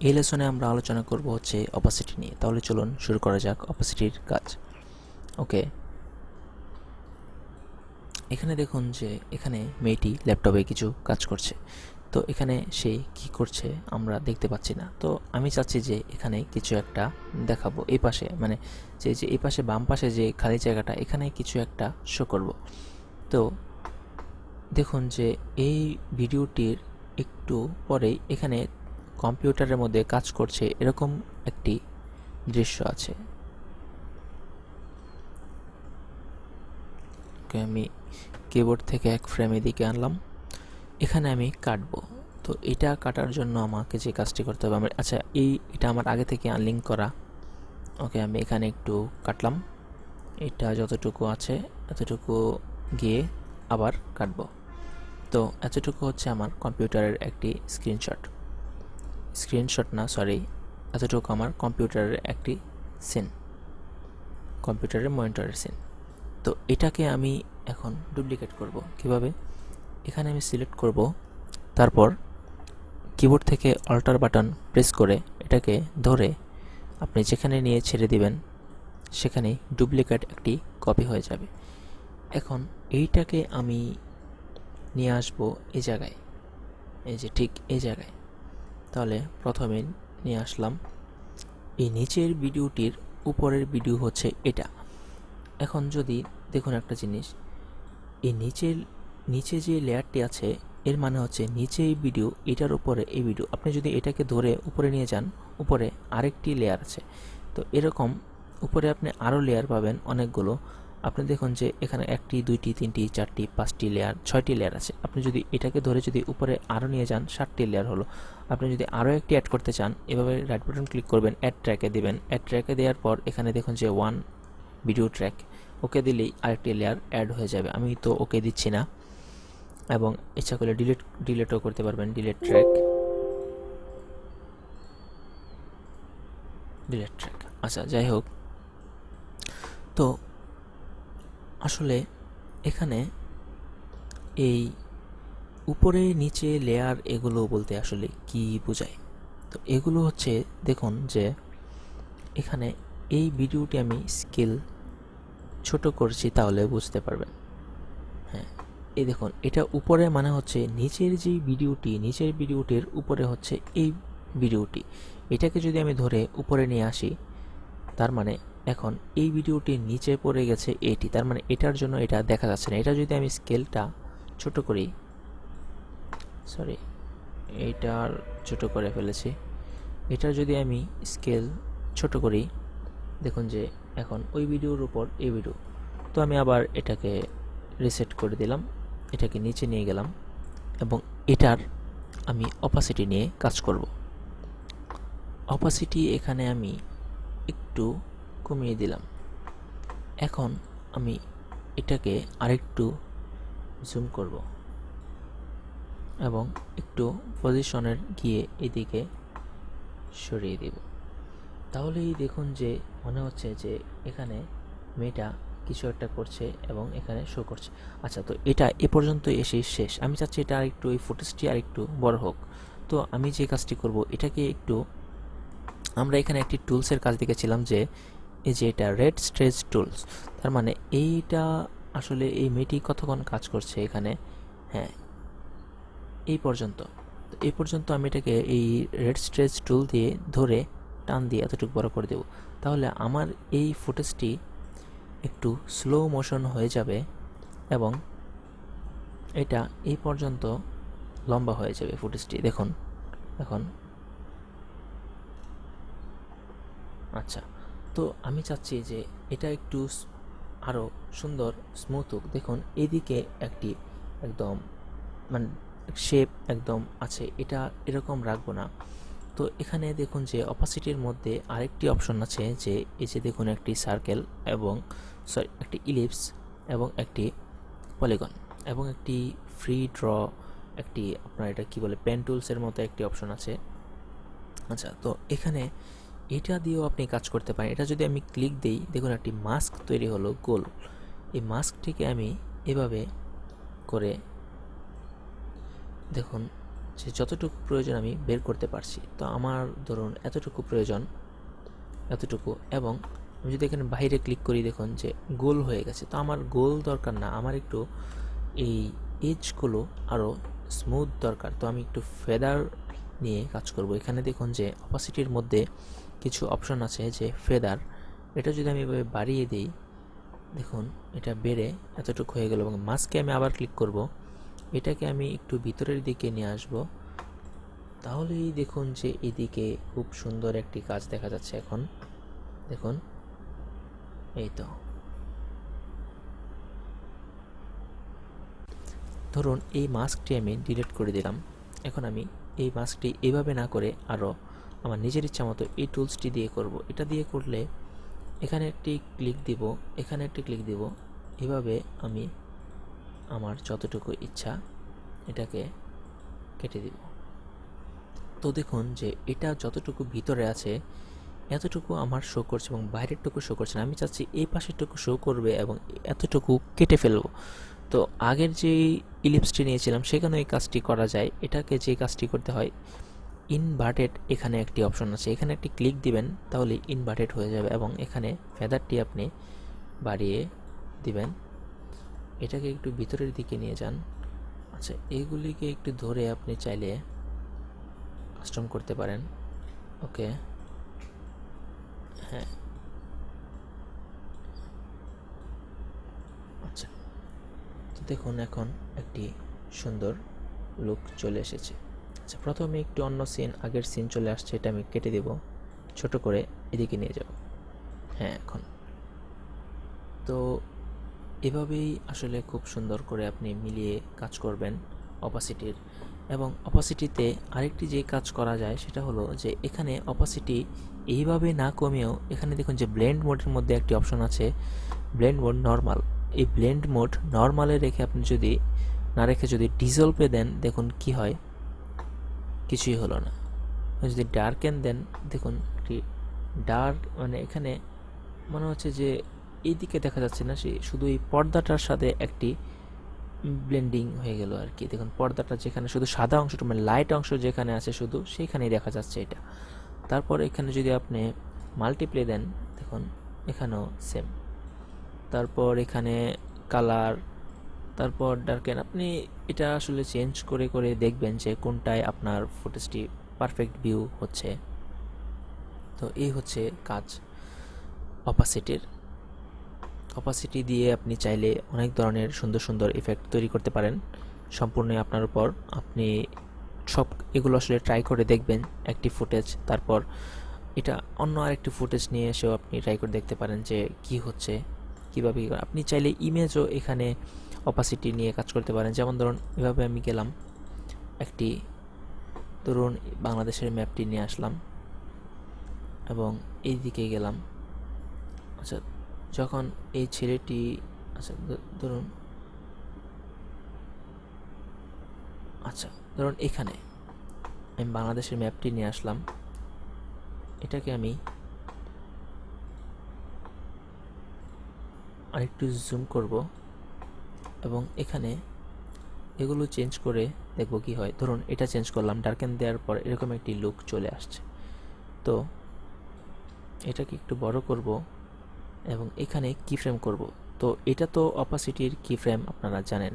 এই লেসনে আমরা আলোচনা করব হচ্ছে অপাসিটি নিয়ে। তাহলে চলুন শুরু করা যাক অপাসিটির কাজ। ওকে। এখানে দেখুন যে এখানে মেয়েটি ল্যাপটপে কিছু কাজ করছে। তো এখানে সে কি করছে আমরা দেখতে পাচ্ছি না। তো আমি চাচ্ছি যে এখানে কিছু একটা দেখাবো। এই পাশে মানে যে যে এই পাশে, বাম পাশে যে খালি জায়গাটা, এখানে কিছু একটা শো করব। তো দেখুন যে এই ভিডিওটির একটু পরেই এখানে কম্পিউটারের মধ্যে কাজ করছে এরকম একটি দৃশ্য আছে। আমি কিবোর্ড থেকে এক ফ্রেম এদিকে আনলাম। এখানে আমি কাটবো। তো এটা কাটার জন্য আমাকে যে কাজটি করতে হবে আমার আচ্ছা এই এটা আমার আগে থেকে আনলিঙ্ক করা। ওকে, আমি এখানে একটু কাটলাম। এটা যতটুকু আছে, এতটুকু গিয়ে আবার কাটবো। তো এতটুকু হচ্ছে আমার কম্পিউটারের একটি স্ক্রিনশট স্ক্রিনশট না সরি এতটুকু আমার কম্পিউটারের একটি সিন, কম্পিউটারের মনিটরের সিন। তো এটাকে আমি এখন ডুপ্লিকেট করব। কীভাবে? এখানে আমি সিলেক্ট করব, তারপর কিবোর্ড থেকে অল্টার বাটন প্রেস করে এটাকে ধরে আপনি যেখানে নিয়ে ছেড়ে দিবেন, সেখানে ডুপ্লিকেট একটি কপি হয়ে যাবে। এখন এইটাকে আমি নিয়ে আসব এই জায়গায়, এই যে ঠিক এই জায়গায়। তাহলে প্রথমে নিয়ে আসলাম। এই নিচের ভিডিওটির উপরের ভিডিও হচ্ছে এটা। এখন যদি দেখুন একটা জিনিস, এই নিচের, নিচে যে লেয়ারটি আছে, এর মানে হচ্ছে নিচে এই ভিডিও, এটার উপরে এই ভিডিও। আপনি যদি এটাকে ধরে উপরে নিয়ে যান, উপরে আরেকটি লেয়ার আছে। তো এরকম উপরে আপনি আরও লেয়ার পাবেন অনেকগুলো। আপনি দেখুন যে এখানে একটি, দুইটি, তিনটি, চারটি, পাঁচটি লেয়ার ছয়টি লেয়ার আছে। আপনি যদি এটাকে ধরে যদি উপরে আরও নিয়ে যান, সাতটি লেয়ার হলো। আপনি যদি আরও একটি অ্যাড করতে চান, এভাবে রাইট বাটন ক্লিক করবেন অ্যাড ট্র্যাকে দেবেন। অ্যাড ট্র্যাকে দেওয়ার পর এখানে দেখুন যে ওয়ান ভিডিও ট্র্যাক ওকে দিলেই আরেকটি লেয়ার অ্যাড হয়ে যাবে। আমি তো ওকে দিচ্ছি না। এবং ইচ্ছা করলে ডিলিট ডিলিটও করতে পারবেন। ডিলিট ট্র্যাক ডিলিট ট্র্যাক আচ্ছা যাই হোক। তো আসলে এখানে এই উপরে, নিচে লেয়ার এগুলো বলতে আসলে কি বোঝায়? তো এগুলো হচ্ছে, দেখুন যে এখানে এই ভিডিওটি আমি স্কেল ছোট করছি তাহলে বুঝতে পারবেন। হ্যাঁ এই দেখুন, এটা উপরে মানে হচ্ছে নিচের যে ভিডিওটি, নিচের ভিডিওটির উপরে হচ্ছে এই ভিডিওটি। এটাকে যদি আমি ধরে উপরে নিয়ে আসি, তার মানে এখন এই ভিডিওটির নিচে পড়ে গেছে এটি, তার মানে এটার জন্য এটা দেখা যাচ্ছে না। এটা যদি আমি স্কেলটা ছোট করি সরি এইটার ছোট করে ফেলেছি। এটার যদি আমি স্কেল ছোট করি, দেখুন যে এখন ওই ভিডিওর উপর এই ভিডিও। তো আমি আবার এটাকে রিসেট করে দিলাম, এটাকে নিচে নিয়ে গেলাম এবং এটার আমি অপাসিটি নিয়ে কাজ করব। অপাসিটি এখানে আমি একটু কমিয়ে দিলাম। এখন আমি এটাকে আরেকটু জুম করব এবং একটু পজিশনের গিয়ে এদিকে সরিয়ে দেব। তাহলেই দেখুন যে মনে হচ্ছে যে এখানে মেয়েটা কিছু একটা করছে এবং এখানে শো করছে। আচ্ছা তো এটা এ পর্যন্ত এসে শেষ। আমি চাচ্ছি এটা আরেকটু, এই ফুটেজটি আরেকটু বড় হোক। তো আমি যে কাজটি করব, এটাকে একটু, আমরা এখানে একটি টুলসের কাজ দেখেছিলাম যে এই যে এটা রেড স্ট্রেচ টুলস তার মানে এইটা আসলে এই মেয়েটি কতক্ষণ কাজ করছে এখানে? হ্যাঁ এই পর্যন্ত। তো এই পর্যন্ত আমি এটাকে এই রেড স্ট্রেচ টুল দিয়ে ধরে টান দিয়ে এতটুকু বড় করে দেব। তাহলে আমার এই ফুটেজটি একটু স্লো মোশন হয়ে যাবে এবং এটা এই পর্যন্ত লম্বা হয়ে যাবে ফুটেজটি দেখুন, এখন আচ্ছা তো আমি চাচ্ছি যে এটা একটু আরও সুন্দর স্মুথ হোক। দেখুন, এদিকে একটি একদম মানে শেপ একদম আছে। এটা এরকম রাখব না। তো এখানে দেখুন যে অপাসিটির মধ্যে আরেকটি অপশন আছে যে, এই যে দেখুন একটি সার্কেল এবং সরি একটি ইলিপস এবং একটি পলিগন এবং একটি ফ্রি ড্র একটি আপনার এটা কি বলে পেন টুলসের মতো একটি অপশন আছে। আচ্ছা তো এখানে এটা দিয়েও আপনি কাজ করতে পারেন। এটা যদি আমি ক্লিক দিই, দেখুন একটি মাস্ক তৈরি হলো, গোল। এই মাস্কটিকে আমি এভাবে করে দেখুন যে যতটুকু প্রয়োজন আমি বের করতে পারছি। তো আমার ধরুন এতটুকু প্রয়োজন, এতটুকু এবং আমি যদি এখানে বাইরে ক্লিক করি, দেখুন যে গোল হয়ে গেছে। তো আমার গোল দরকার না, আমার একটু এই এজগুলো আরও স্মুথ দরকার। তো আমি একটু ফেদার নিয়ে কাজ করব। এখানে দেখুন যে অপাসিটির মধ্যে কিছু অপশন আছে যে ফেদার এটা যদি আমি এভাবে বাড়িয়ে দিই, দেখুন এটা বেড়ে এতটুকু হয়ে গেল এবং মাস্কে আমি আবার ক্লিক করব, এটাকে আমি একটু ভিতরের দিকে নিয়ে আসব, তাহলেই দেখুন যে এদিকে খুব সুন্দর একটি কাজ দেখা যাচ্ছে এখন, দেখুন, এই তো। ধরুন এই মাস্কটি আমি ডিলিট করে দিলাম, এখন আমি এই মাস্কটি এভাবে না করে আরও আমার নিজের ইচ্ছা মতো এই টুলসটি দিয়ে করব। এটা দিয়ে করলে এখানে একটি ক্লিক দিব, এখানে একটি ক্লিক দিব। এভাবে আমি আমার যতটুকু ইচ্ছা এটাকে কেটে দিব। তো দেখুন যে এটা যতটুকু ভিতরে আছে, এতটুকু আমার শো করছে এবং বাইরেরটুকু শো করছে না। আমি চাচ্ছি এই পাশেরটুকু শো করবে এবং এতটুকু কেটে ফেলব। তো আগের যে ইলিপসটি নিয়েছিলাম সেখানে এই কাজটি করা যায়। এটাকে যে কাজটি করতে হয় ইনভার্টেড এখানে একটি অপশন আছে। এখানে একটি ক্লিক দিবেন, তাহলে ইনভার্টেড হয়ে যাবে এবং এখানে ফেদারটি আপনি বাড়িয়ে দিবেন। এটাকে একটু ভিতরের দিকে নিয়ে যান। আচ্ছা এইগুলিকে একটু ধরে আপনি চাইলে কাস্টম করতে পারেন। ওকে হ্যাঁ। আচ্ছা তো দেখুন এখন একটি সুন্দর লুক চলে এসেছে। আচ্ছা প্রথমে একটু অন্য সিন আগের সিন চলে আসছে, এটা আমি কেটে দেব। ছোট করে এদিকে নিয়ে যাব। হ্যাঁ এখন। তো এভাবেই আসলে খুব সুন্দর করে আপনি মিলিয়ে কাজ করবেন অপাসিটির এবং অপাসিটিতে আরেকটি যে কাজ করা যায়, সেটা হলো যে এখানে অপাসিটি এইভাবে না কমেও, এখানে দেখুন যে ব্লেন্ড মোডের মধ্যে একটি অপশন আছে ব্লেন্ড মোড নর্মাল এই ব্লেন্ড মোড নর্মালে রেখে আপনি যদি, না রেখে যদি ডিজলভে দেন, দেখুন কি হয়। কিছুই হলো না। যদি ডার্কেন দেন দেখুন একটি ডার্ক মানে এখানে মনে হচ্ছে যে এই দিকে দেখা যাচ্ছে না, সে শুধু এই পর্দাটার সাথে একটি ব্লেন্ডিং হয়ে গেল আর কি। দেখুন পর্দাটা যেখানে শুধু সাদা অংশটা মানে লাইট অংশ যেখানে আছে শুধু সেইখানেই দেখা যাচ্ছে এটা। তারপর এখানে যদি আপনি মাল্টিপ্লে দেন, দেখুন এখানেও সেম তারপর এখানে কালার তারপর ডার্কেন, আপনি এটা আসলে চেঞ্জ করে করে দেখবেন যে কোনটায় আপনার ফুটেজটি পারফেক্ট ভিউ হচ্ছে। তো এই হচ্ছে কাজ অপাসিটির অপাসিটি দিয়ে আপনি চাইলে অনেক ধরনের সুন্দর সুন্দর ইফেক্ট তৈরি করতে পারেন। সম্পূর্ণ আপনার উপর। আপনি সব এগুলো আসলে ট্রাই করে দেখবেন, একটি ফুটেজ তারপর এটা অন্য আরেকটি ফুটেজ নিয়ে এসেও আপনি ট্রাই করে দেখতে পারেন যে কি হচ্ছে, কীভাবে আপনি চাইলে ইমেজও এখানে অপাসিটি নিয়ে কাজ করতে পারেন। যেমন ধরুন, এভাবে আমি গেলাম, একটি ধরুন বাংলাদেশের ম্যাপটি নিয়ে আসলাম এবং এই দিকে গেলাম। আচ্ছা যখন এই ছেলেটি আচ্ছা ধরুন আচ্ছা ধরুন এখানে আমি বাংলাদেশের ম্যাপটি নিয়ে আসলাম। এটাকে আমি আরেকটু জুম করব। এবং এখানে এগুলো চেঞ্জ করে দেখব কি হয়। ধরুন, এটা চেঞ্জ করলাম ডার্কেন দেওয়ার পর এরকম একটি লুক চলে আসছে। তো এটাকে একটু বড় করব এবং এখানে কি ফ্রেম করব। তো এটা তো অপাসিটির কি ফ্রেম আপনারা জানেন।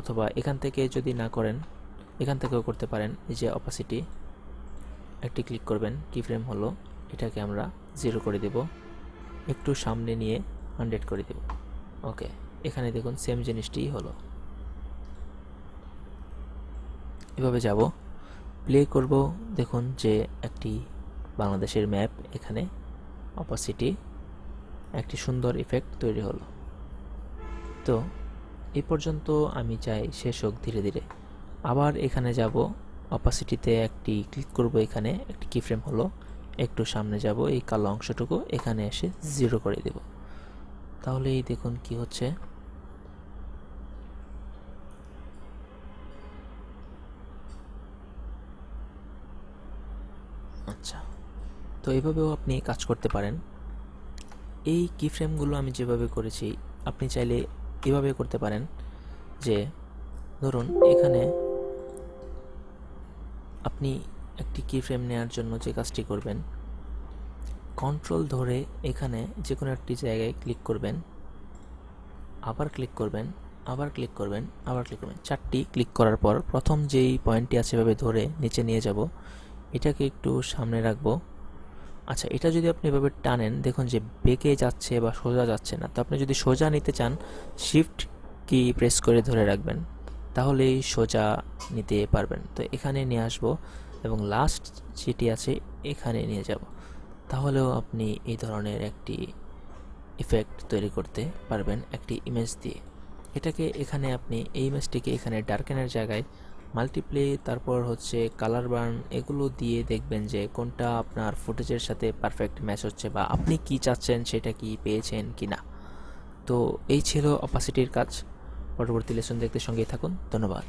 অথবা এখান থেকে যদি না করেন, এখান থেকেও করতে পারেন। এই যে অপাসিটি একটি ক্লিক করবেন কি ফ্রেম হলো, এটাকে আমরা জিরো করে দেব। একটু সামনে নিয়ে হান্ড্রেড করে দেব। ওকে এখানে দেখুন সেম জিনিসটিই হলো। এভাবে যাব। প্লে করব, দেখুন যে একটি বাংলাদেশের ম্যাপ এখানে অপাসিটি একটি সুন্দর ইফেক্ট তৈরি হলো। তো এই পর্যন্ত আমি চাই শেষ হোক ধীরে ধীরে। আবার এখানে যাব অপাসিটিতে একটি ক্লিক করব এখানে, একটি কি ফ্রেম হলো। একটু সামনে যাব, এই কালো অংশটুকু এখানে এসে জিরো করে দেব। তাহলে এই দেখুন কি হচ্ছে। আচ্ছা তো এইভাবেও আপনি কাজ করতে পারেন। এই কি ফ্রেমগুলো আমি যেভাবে করেছি, আপনি চাইলে এভাবে করতে পারেন যে, ধরুন এখানে আপনি একটি কি ফ্রেম নেওয়ার জন্য যে কাজটি করবেন কন্ট্রোল ধরে এখানে যে কোনো একটি জায়গায় ক্লিক করবেন। আবার ক্লিক করবেন, আবার ক্লিক করবেন, আবার ক্লিক করবেন। চারটি ক্লিক করার পর প্রথম যেই পয়েন্টটি আছে এভাবে ধরে নিচে নিয়ে যাব। এটাকে একটু সামনে রাখব। আচ্ছা এটা যদি আপনি এভাবে টানেন, দেখুন যে বেঁকে যাচ্ছে বা সোজা যাচ্ছে না। তো আপনি যদি সোজা নিতে চান শিফট কি প্রেস করে ধরে রাখবেন। তাহলেই সোজা নিতে পারবেন। তো এখানে নিয়ে আসব এবং লাস্ট যেটি আছে, এখানে নিয়ে যাব। তাহলেও আপনি এই ধরনের একটি ইফেক্ট তৈরি করতে পারবেন একটি ইমেজ দিয়ে। এটাকে এখানে আপনি এই ইমেজটিকে এখানে ডার্কেনের জায়গায় মাল্টিপ্লে তারপর হচ্ছে কালার বার্ন এগুলো দিয়ে দেখবেন যে কোনটা আপনার ফুটেজের সাথে পারফেক্ট ম্যাচ হচ্ছে বা আপনি কি চাচ্ছেন, সেটা কি পেয়েছেন কি না তো এই ছিল অপাসিটির কাজ। পরবর্তী লেসন দেখতে সঙ্গেই থাকুন। ধন্যবাদ।